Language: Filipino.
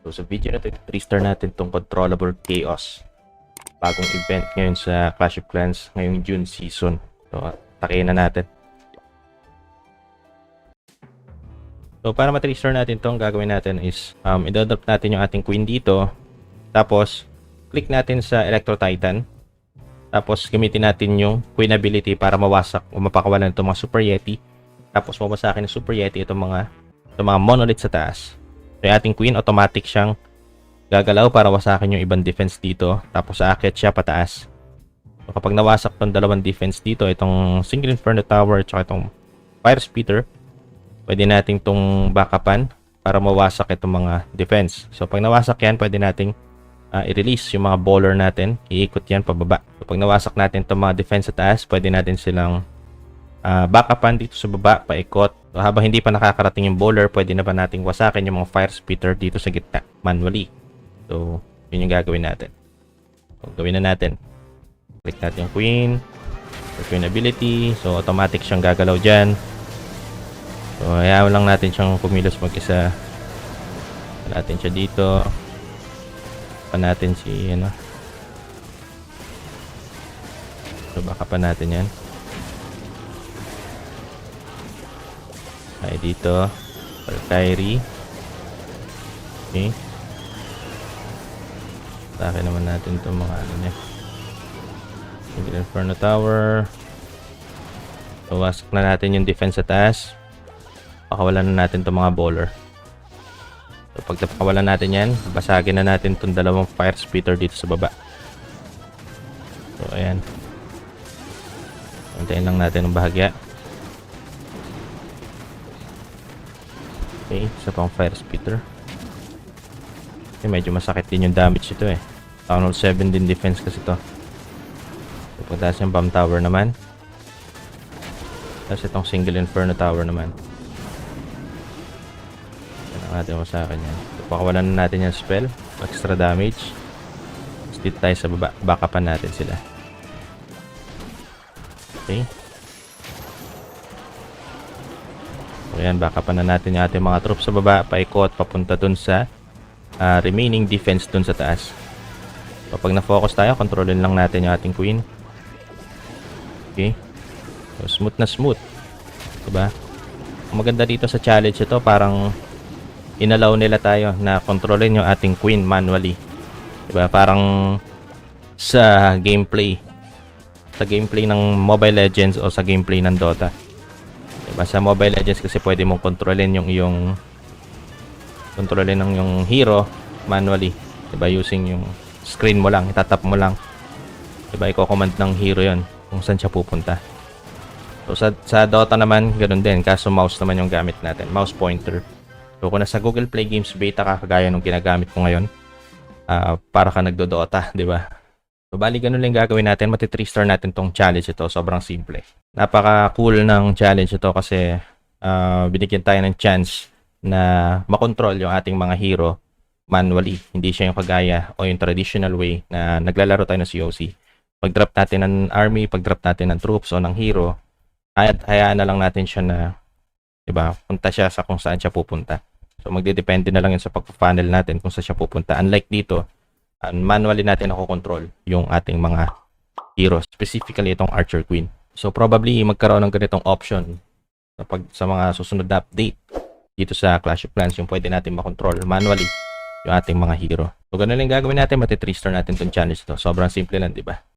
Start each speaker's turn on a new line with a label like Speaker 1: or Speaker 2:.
Speaker 1: So sa video na ito, 3 star natin tong Controllable Chaos. Bagong event ngayon sa Clash of Clans ngayong June season. So takihin na natin. So para ma 3 star natin tong gagawin natin is um, idodrop natin yung ating queen dito. Tapos click natin sa Electro Titan. Tapos gamitin natin yung queen ability para mawasak o mapakawalan itong mga Super Yeti. Tapos mawasakin ng Super Yeti itong mga itong mga monolith sa taas. So yung ating queen automatic siyang gagalaw para wasakin yung ibang defense dito. Tapos aakyat siya pataas. So kapag nawasak tong dalawang defense dito, itong Single Inferno Tower at itong Fire Speeder, pwede nating tong backupan para mawasak itong mga defense. So pag nawasak yan, pwede nating uh, i-release yung mga baller natin. Iikot yan pababa. So pag nawasak natin itong mga defense sa taas, pwede natin silang uh, backupan dito sa baba, paikot. So, habang hindi pa nakakarating yung bowler, pwede na ba nating wasakin yung mga fire spitter dito sa gitna manually. So, yun yung gagawin natin. So, gawin na natin. Click natin yung queen. Queen ability. So, automatic siyang gagalaw dyan. So, hayaan lang natin siyang kumilos mag-isa. Natin siya dito. Pa natin si, ano. So, baka pa natin yan. Ay, dito. Valkyrie. Okay. Atake naman natin itong mga ano niya. Single Inferno Tower. Bawasak na natin yung defense sa taas. Pakawalan na natin itong mga bowler. So, pag napakawalan natin yan, basagin na natin itong dalawang fire spitter dito sa baba. So, ayan. Antayin lang natin ang bahagya. Okay, isa pang fire spitter. Okay, medyo masakit din yung damage ito eh. Hall 7 din defense kasi to. So, pagtaas yung bomb tower naman. Tapos itong single inferno tower naman. Yan ang natin mo sa akin yan. Pakawalan na natin yung spell. Extra damage. Tapos dito tayo sa baba. Backupan natin sila. Okay. So yan, backupan na natin yung ating mga troops sa baba. Paikot, papunta dun sa ah, remaining defense dun sa taas. So, pag na-focus tayo, kontrolin lang natin yung ating queen. Okay. So, smooth na smooth. Diba? Ang maganda dito sa challenge ito, parang inalaw nila tayo na kontrolin yung ating queen manually. Diba? Parang sa gameplay. Sa gameplay ng Mobile Legends o sa gameplay ng Dota. Sa Mobile Legends kasi pwede mong kontrolin yung iyong kontrolin ng yung hero manually. Diba? Using yung screen mo lang, itatap mo lang. Diba? Iko-command ng hero yon kung saan siya pupunta. So sa, sa Dota naman, ganun din. Kaso mouse naman yung gamit natin. Mouse pointer. So kung nasa Google Play Games beta ka, kagaya nung ginagamit ko ngayon, ah, para ka nagdo-Dota, di ba? So bali ganun lang gagawin natin. Mati 3 star natin tong challenge ito. Sobrang simple. Napaka cool ng challenge ito kasi ah, binigyan tayo ng chance na makontrol yung ating mga hero manually. Hindi siya yung kagaya o yung traditional way na naglalaro tayo ng COC. Pag-drop natin ng army, pag-drop natin ng troops o ng hero, hayaan, hayaan na lang natin siya na 'di ba? Punta siya sa kung saan siya pupunta. So magdedepende na lang yun sa pagpa-funnel natin kung saan siya pupunta. Unlike dito, uh, manually natin control yung ating mga heroes, specifically itong Archer Queen. So probably magkaroon ng ganitong option sa, pag, sa mga susunod na update dito sa Clash of Clans yung pwede natin makontrol manually yung ating mga hero. So ganun lang gagawin natin, mati 3 star natin tong challenge to. Sobrang simple lang, di ba?